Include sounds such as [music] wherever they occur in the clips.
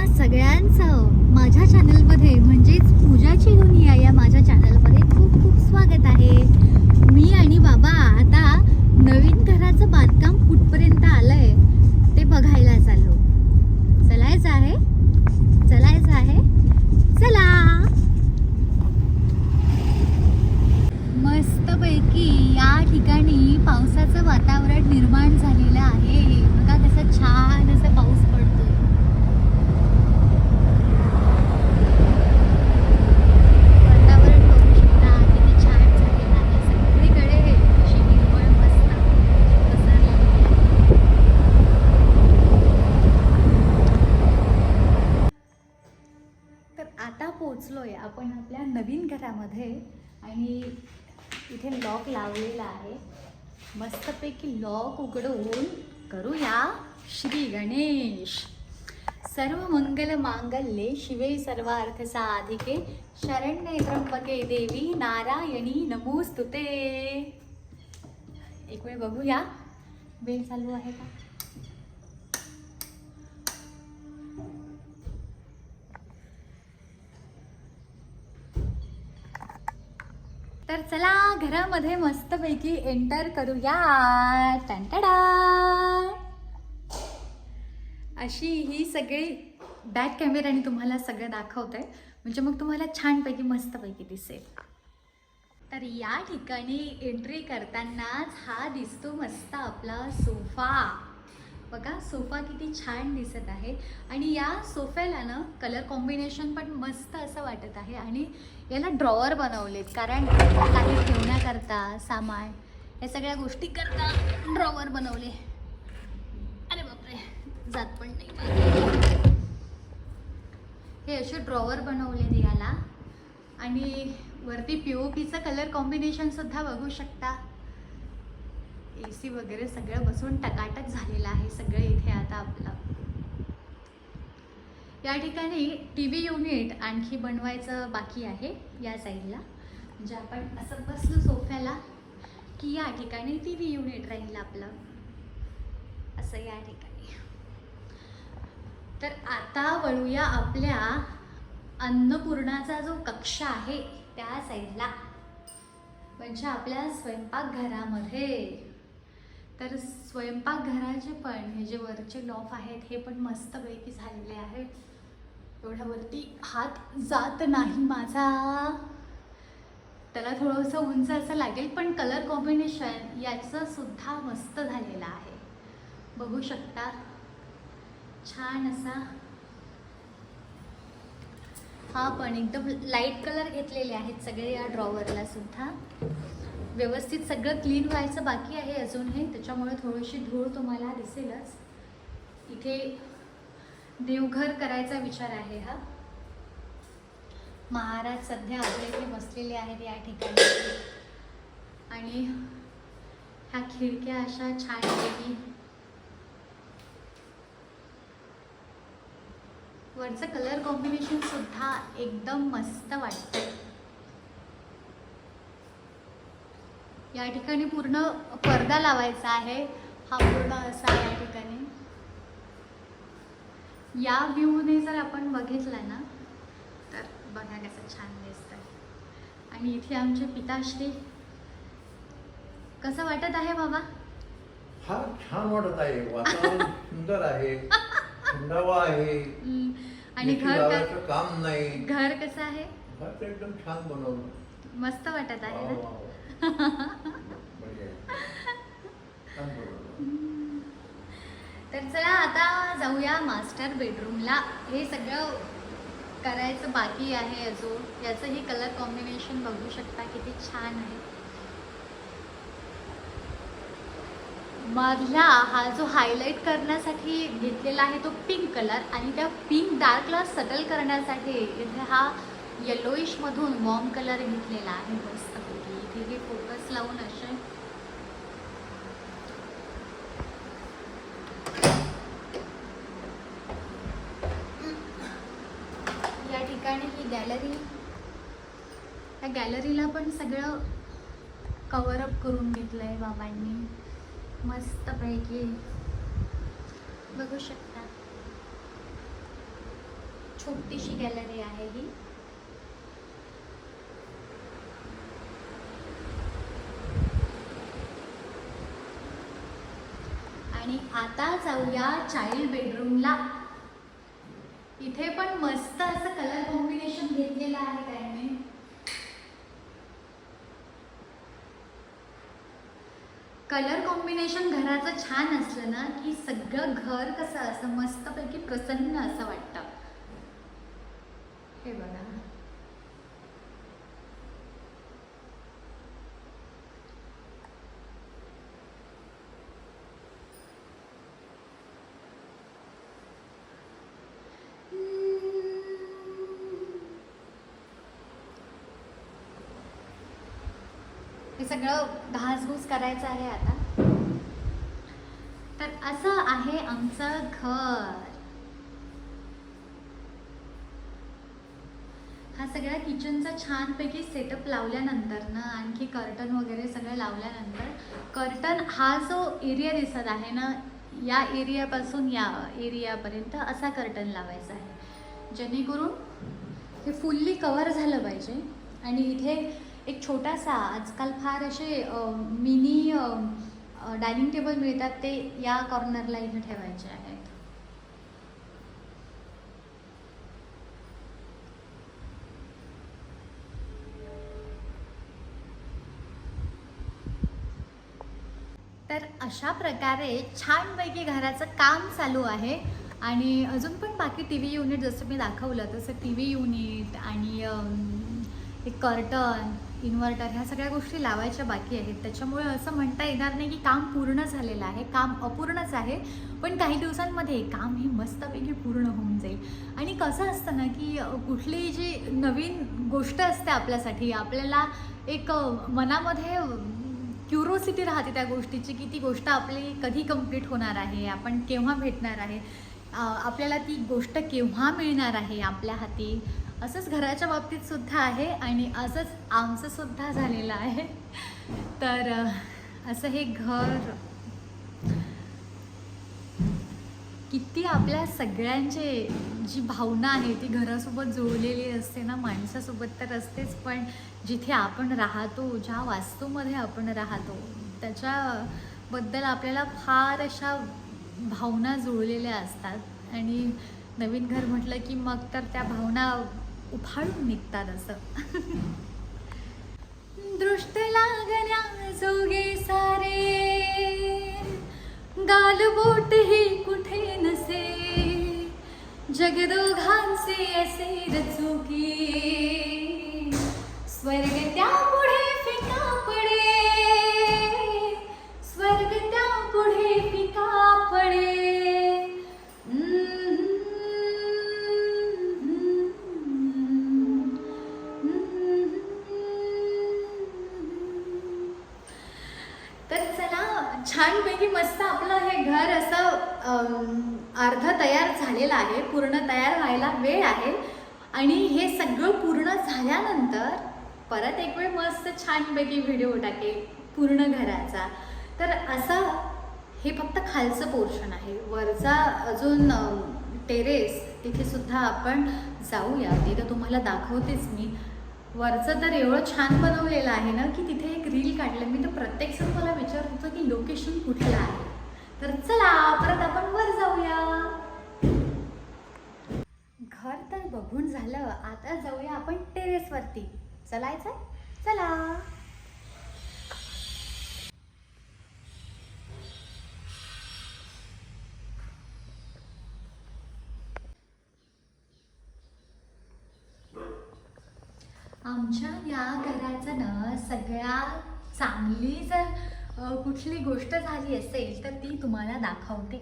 तुम्हा सगळ्यांचं माझ्या चॅनलमध्ये म्हणजेच पूजाची दुनिया या माझ्या चॅनलमध्ये खूप खूप स्वागत आहे. मी आणि बाबा आता नवीन घराचं बांधकाम कुठपर्यंत आलं आहे ते बघायला चाललो. चलायचं आहे? चलायचं आहे? चला मस्तपैकी या ठिकाणी पावसाचं वातावरण निर्माण झालेलं आहे बघा कसं छान असं पाऊस पडतोय वातावरण बघू शकता किती छान झालेलं आहे सगळीकडे अशी हिरवळ मस्त पसरलेली आहे तर आता आपण आपल्या नवीन घरामध्ये आणि इथे लॉक लावलेला आहे. मस्तपैकी लॉक उघडून करूया श्री गणेश. सर्व मंगल मांगल्ये शिवे सर्वार्थ साधिके शरण्ये त्र्यंबके देवी नारायणी नमोस्तुते. एक वेळ बघूया. वेळ चालू आहे का? तर चला घरामध्ये मस्तपैकी एंटर करूया. टंटडा अशी ही सगळी बॅक कॅमेऱ्याने तुम्हाला सगळं दाखवत. आहे म्हणजे मग तुम्हाला छानपैकी मस्तपैकी दिसेल. तर या ठिकाणी एंट्री करतानाच हा दिसतो मस्त आपला सोफा बघा सोफा किती छान दिसत आहे. आणि या सोफ्याला ना कलर कॉम्बिनेशन पण मस्त असं वाटत आहे. आणि याला ड्रॉवर बनवलेत. कारण काही ठेवण्याकरता सामान या सगळ्या गोष्टी करता ड्रॉवर बनवले. अरे बापरे जात पण नाही. हे असे ड्रॉवर बनवले याला. आणि वरती पी ओ पीचं कलर कॉम्बिनेशनसुद्धा बघू शकता. ए सी वगैरे सगळं बसून टकाटक झालेलं आहे सगळं इथे आता आपलं. या ठिकाणी टी व्ही युनिट आणखी बनवायचं बाकी आहे या साईडला. म्हणजे आपण असं बसलो सोफ्याला की या ठिकाणी टी व्ही युनिट राहील आपलं. असं या ठिकाणी. तर आता वळूया आपल्या अन्नपूर्णाचा जो कक्ष आहे त्या साईडला. म्हणजे आपल्या स्वयंपाकघरामध्ये. तर स्वयंपाकघराचे पण हे जे वरचे लॉफ आहेत हे पण मस्तपैकी झालेले आहेत. एवढ्यावरती हात जात नाही माझा. त्याला थोडंसं उंच असं लागेल पण कलर कॉम्बिनेशन याचं सुद्धा मस्त झालेलं आहे. बघू शकता. छान असा. हा पण एकदम लाइट कलर घेतलेले आहेत सगळे या ड्रॉवरला सुद्धा. व्यवस्थित सगळं क्लीन व्हायचं बाकी आहे अजून हे त्याच्यामुळे थोडीशी धूळ तुम्हाला दिसेलच. इथे देवघर करायचा विचार आहे हा. महाराज सध्या आपल्या इथे बसलेले आहेत या ठिकाणी. आणि ह्या खिडक्या अशा छान वरचं कलर कॉम्बिनेशन सुद्धा एकदम मस्त वाटतं या ठिकाणी पूर्ण पडदा लावायचा आहे. हा पूर्ण असा या ठिकाणी. या व्ह्यूने जर आपण बघितला ना तर बघा कसं छान दिसतंय. आणि इथे आमचे पिताश्री. कसं वाटत आहे बाबा? फार छान वाटत आहे. वातावरण [laughs] सुंदर आहे. थंडावा आहे. आणि घर काम नाही. घर कसं आहे? घर एकदम छान बनवलं. मस्त वाटत आहे ना? तर चला आता जाऊया मास्टर बेडरूमला हे सगळं करायचं बाकी आहे अजून. याचं हे कलर कॉम्बिनेशन बघू शकता किती छान आहे. मधला हा जो हायलाईट करण्यासाठी घेतलेला आहे तो पिंक कलर आणि त्या पिंक डार्कला सटल करण्यासाठी इथे हा येलोईशमधून वॉर्म कलर घेतलेला आहे. मस्त. इथे फोकस लावून असे. या ठिकाणी ही गॅलरी या गॅलरीला पण सगळं कवरअप करून घेतलं आहे बाबांनी. मस्तपैकी. बघू शकता. छोटीशी गॅलरी आहे ही. आणि आता जाऊया चाइल्ड बेडरूमला इथे पण मस्त असं कलर कॉम्बिनेशन घेतलेलं आहे त्यांनी. कलर कॉम्बिनेशन घराचं छान असलं ना की सगळं घर कसं असं मस्तपैकी प्रसन्न असं वाटतं. हे बघा हे सगळं घासघूस करायचं आहे आता. तर असं आहे आमचं घर. हा सगळ्या किचनचा छानपैकी सेटअप लावल्यानंतर ना आणखी कर्टन वगैरे सगळं लावल्यानंतर कर्टन हा जो एरिया दिसत आहे ना या एरियापासून या एरियापर्यंत असा कर्टन लावायचा आहे. जेणेकरून हे फुल्ली कवर झालं पाहिजे. आणि इथे एक छोटासा आजकाल फार असे मिनी डायनिंग टेबल मिळतात ते या कॉर्नरला इथे ठेवायचे आहेत. तर अशा प्रकारे छानपैकी घराचं काम चालू आहे. आणि अजून पण बाकी टी व्ही युनिट जसं मी दाखवलं तसं टी व्ही युनिट आणि एक कर्टन इन्व्हर्टर ह्या सगळ्या गोष्टी लावायच्या बाकी आहेत. त्याच्यामुळे असं म्हणता येणार नाही की काम पूर्ण झालेलं आहे. काम अपूर्णच आहे पण काही दिवसांमध्ये काम हे मस्तपैकी पूर्ण होऊन जाईल. आणि कसं असतं ना की कुठली कुठलीही जी नवीन गोष्ट असते आपल्यासाठी आपल्याला एक मनामध्ये क्युरोसिटी राहते त्या गोष्टीची की ती गोष्ट आपली कधी कंप्लीट होणार आहे आपण केव्हा भेटणार आहे. आपल्याला ती गोष्ट केव्हा मिळणार आहे आपल्या हाती? असंच घराच्या बाबतीत सुद्धा आहे आणि असंच आमचं सुद्धा झालेलं आहे. तर असं हे घर किती आपल्या सगळ्यांचे जी भावना आहे ती घरासोबत जुळलेली असते ना? माणसासोबत तर असतेच पण जिथे आपण राहतो ज्या वास्तूमध्ये आपण राहतो त्याच्याबद्दल आपल्याला फार अशा भावना जुळलेल्या असतात. आणि नवीन घर म्हटलं की मग तर त्या भावना उफाळून निघतात असं. दृष्ट लागण्या जोगे सारे. गालबोट ही कुठे नसे? जगदोघांचे असे रचुकी. स्वर्ग त्या छानपैकी मस्त आपलं हे घर असं अर्ध तयार झालेलं आहे पूर्ण तयार व्हायला वेळ आहे. आणि हे सगळं पूर्ण झाल्यानंतर परत एक वेळ मस्त छानपैकी व्हिडिओ टाकेल पूर्ण घराचा. तर असं हे फक्त खालचं पोर्शन आहे. वरचा अजून टेरेस तिथे सुद्धा आपण जाऊया. तिथं तुम्हाला दाखवतेच मी. वरचं तर एवढं छान बनवलेलं आहे ना की तिथे एक रील काढलं. मी तर प्रत्येक मला विचारत होतं की लोकेशन कुठलं आहे? तर चला परत आपण वर जाऊया. घर तर बघून झालं. आता जाऊया आपण टेरेसवरती चलायचं चला. आमच्या या घराचं ना सगळ्यात चांगली जर कुठली गोष्ट झाली असेल तर ती तुम्हाला दाखवते!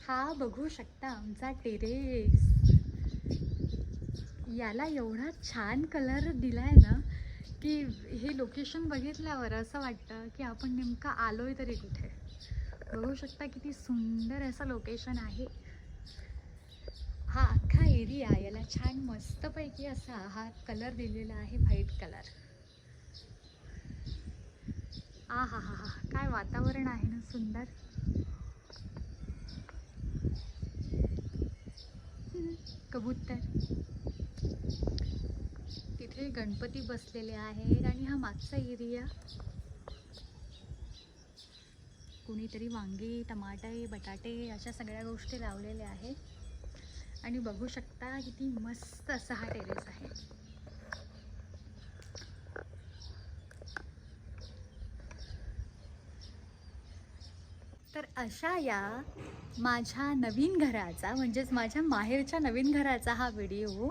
हा बघू शकता आमचा टेरेस. याला एवढा छान कलर दिलाय ना की हे लोकेशन बघितल्यावर असं वाटतं की आपण नेमकं आलोय तरी कुठे? बघू शकता किती सुंदर असं लोकेशन आहे हा अख्खा एरिया याला छान मस्तपैकी असा हा कलर दिलेला आहे व्हाईट कलर. आ हा हा हा काय वातावरण आहे ना सुंदर. कबूतर. तिथे गणपती बसलेले आहेत आणि हा मागचा एरिया. कुणीतरी वांगी टमाटे बटाटे अशा सगळ्या गोष्टी लावलेल्या आहेत. आणि बघू शकता किती मस्त असा हा टेरेस आहे. तर अशा या माझ्या नवीन घराचा म्हणजेच माझ्या माहेरच्या नवीन घराचा हा व्हिडिओ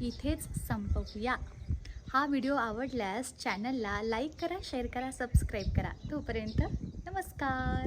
इथेच संपवूया. हा व्हिडिओ आवडल्यास चॅनलला लाईक करा शेअर करा सबस्क्राईब करा. तोपर्यंत नमस्कार.